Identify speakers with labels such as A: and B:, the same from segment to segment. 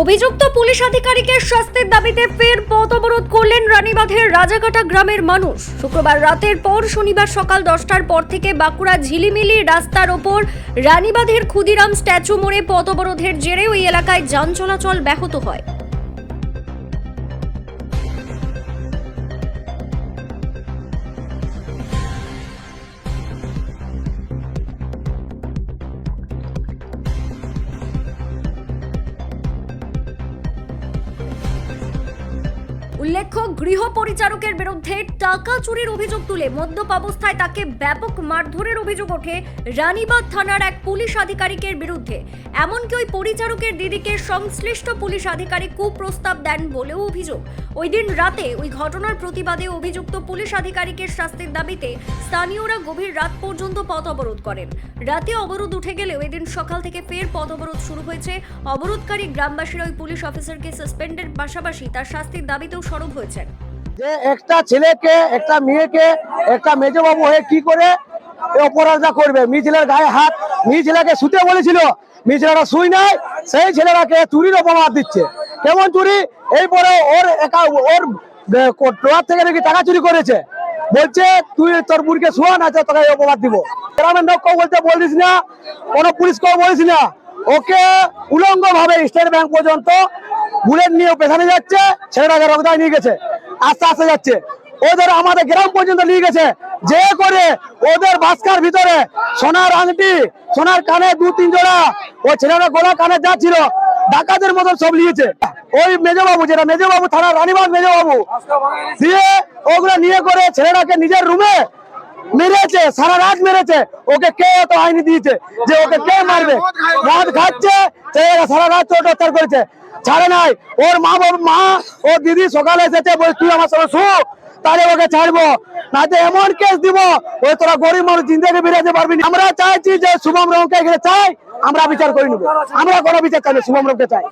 A: অভিযুক্ত পুলিশ আধিকারিকের শাস্তির দাবিতে ফের পথ অবরোধ করলেন রানীবাঁধের রাজাকাটা গ্রামের মানুষ। শুক্রবার রাতের পর শনিবার সকাল দশটার পর থেকে বাঁকুড়া ঝিলিমিলি রাস্তার ওপর রানীবাঁধের ক্ষুদিরাম স্ট্যাচু মোড়ে পথ অবরোধের জেরে ওই এলাকায় যান চলাচল ব্যাহত হয়। উল্লেখ্য গৃহ পরিচারকের বিরুদ্ধে টাকা চুরির অভিযোগ তুলে মদ্যপ অবস্থায় তাকে ব্যাপক মারধরের অভিযোগ ওঠে রানীবাঁধ থানার এক পুলিশ আধিকারিকের বিরুদ্ধে। এমনকি ওই পরিচারকের দিদিকে সংশ্লিষ্ট পুলিশ আধিকারিক কুপ্রস্তাব দেন বলেও অভিযোগ। ওই দিন রাতে ওই ঘটনার প্রতিবাদে অভিযুক্ত পুলিশ আধিকারিকের শাস্তির দাবিতে স্থানীয়রা গভীর রাত পর্যন্ত পথ অবরোধ করেন। রাতে অবরোধ উঠে গেলেও এদিন সকাল থেকে ফের পথ অবরোধ শুরু হয়েছে। অবরোধকারী গ্রামবাসীরা ওই পুলিশ অফিসারকে সাসপেন্ডের পাশাপাশি তার শাস্তির দাবিতেও সরব হয়েছেন।
B: যে একটা ছেলেকে, একটা মেয়েকে, একটা মেজবাবু হয়ে কি করে অপরাধটা করবে? মেয়ে ছেলের গায়ে হাত মেয়ে ছেলেকে শুতে বলেছিল মেয়ে ছেলেটা শুই নাই, সেই ছেলেটাকে চুরির অপবাদ দিচ্ছে। কেমন চুরি? এই পরে ওর একা ওর টোয়ার থেকে নাকি টাকা চুরি করেছে। বলছে, তুই তোর বুড়িকে শুয়া না, তোকে অপবাদ দিব। গ্রামের লোক কেউ বলতে বলিস না, কোনো পুলিশকেও বলিস না। ওকে উলঙ্গ ভাবে স্টেট ব্যাংক পর্যন্ত বুলেট নিয়ে পেছানে যাচ্ছে ছেলেটাকে রক্তায় নিয়ে গেছে, আস্তে আস্তে যাচ্ছে। ওদের আমাদের গ্রাম পর্যন্ত নিয়ে গেছে। যে করে ওদের বাসকার ভিতরে সোনার আংটি, সোনার কানে দু, তিন জোড়া, ও ছেলেটা গোলা কানে যাচ্ছিল ডাকাতের মতন সব নিয়েছে। ওই মেজবাবু, যেটা মেজবাবু থানা রানীবাগ মেজবাবু, দিয়ে ওগুলো নিয়ে করে ছেলেটাকে নিজের রুমে মেরেছে, সারা রাত মেরেছে। ওকে কে এত আইনি দিয়েছে যে ওকে কে মারবে? মদ খাচ্ছে সারা রাত অত্যাচার করেছে। ছাড়ে নাই। ওর মা বাবা মা ওর দিদি সকালে এসেছে বলে, তুই আমার সঙ্গে শু তাহলে ওকে ছাড়বো। না তো এমন কেস দিব ওই তোরা গরিব মানুষ জিন্দাকে বেরোতে পারবি না। আমরা চাইছি যে শুভম রঙকে এখানে চাই, আমরা বিচার করে নেব। আমরা কোনো বিচার চাই না, শুভম রঙকে চাই।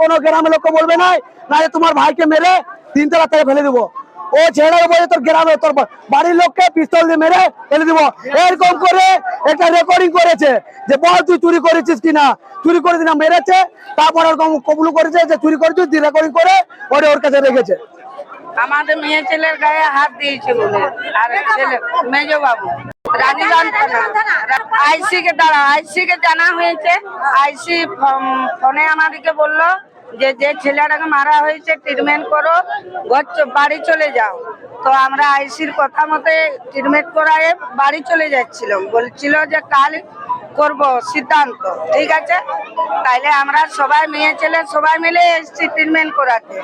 B: কোনো গ্রামের লোককে বলবে না না তোমার ভাইকে মেরে তিনতলা থেকে ফেলে দেবো। ও ছেলেটাকে বলে তোর গ্রামে, তোর বাড়ির লোককে পিস্তল দিয়ে মেরে ফেলে দিব। এরকম করে একটা রেকর্ডিং করেছে যে, বল তুই চুরি করেছিস কিনা? চুরি করে দিনা মেরেছে, তারপর ওরকম কবুল করেছে যে, চুরি করেছিস রেকর্ডিং করে ওরে ওর কাছে রেখেছে।
C: আমাদের মেয়ে ছেলের গায়ে হাত দিয়েছে বলে, আর ছেলে মেজ বাবু আইসি কে দ্বারা আইসি কে জানা হয়েছে, আইসি ফোনে আমাদেরকে বলল যে যে ছেলেটাকে মারা হয়েছে ট্রিটমেন্ট করো বাড়ি চলে যাও। তো আমরা আইসির কথা মতে ট্রিটমেন্ট করায় বাড়ি চলে যাচ্ছিলাম। বলছিল যে, কাল করব সিদ্ধান্ত। ঠিক আছে? তাইলে আমরা সবাই মেয়ে ছেলে সবাই মিলে এসেছি ট্রিটমেন্ট করাতে।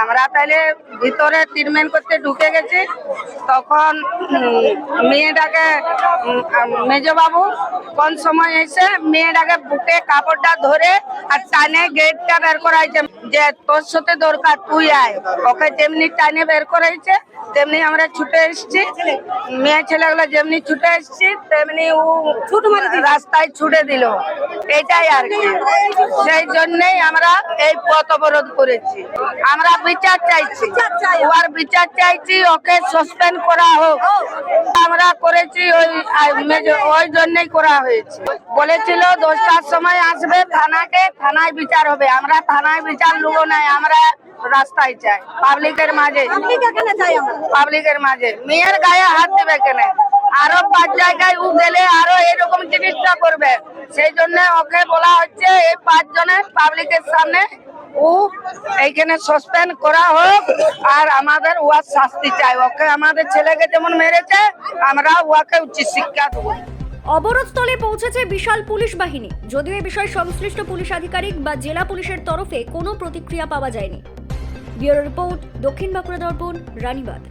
C: আমরা তাইলে ভিতরে ট্রিটমেন্ট করতে ঢুকে গেছি। তখন মেয়েটাকে মেজবাবু কোন সময় এসে মেয়েটাকে বুকে কাপড়টা ধরে আর টানে গেটটা বের করাইছে যে তোর সাথে দরকার তুই আয়। ওকে যেমনি টানে বের করাইছে তেমনি আমরা ছুটে এসেছি। মেয়ে ছেলেগুলো যেমনি ছুটে এসেছি তেমনি ও ছুট রাস্তায় ছুটে দিল। এটাই আর কি। সেই জন্যই আমরা এই পথ অবরোধ করেছি। আমরা বিচার চাইছি। ওর বিচার চাইছি ওকে সাসপেন্ড করা হোক। আমরা করেছি ওই ওই জন্যই করা হয়েছে। বলেছিল দশটার সময় আসবে থানাকে থানায় বিচার হবে। আমরা থানায় বিচার নেব নাই আমরা রাস্তায় চাই পাবলিকের মাঝে। পাবলিকের মাঝে। মেয়ের গায়ে হাত দেবে কেন? আরও পাঁচ জায়গায় ও গেলে আরও এরকম জিনিসটা করবে। সেই জন্য ওকে বলা হচ্ছে, এই পাঁচ জনের পাবলিকের সামনে ও এইখানে সাসপেন্ড করা হোক, আর আমাদের ওয়ার শাস্তি চাই। ওকে আমাদের ছেলেকে যেমন মেরেছে আমরা ওকে উচিত শিক্ষা দেবো।
A: অবরোধস্থলে পৌঁছেছে বিশাল পুলিশ বাহিনী। যদিও এ বিষয়ে সংশ্লিষ্ট পুলিশ আধিকারিক বা জেলা পুলিশের তরফে কোনো প্রতিক্রিয়া পাওয়া যায়নি। ব্যুরো রিপোর্ট, দক্ষিণ বাঁকুড়া দর্পণ, রানীবাঁধ।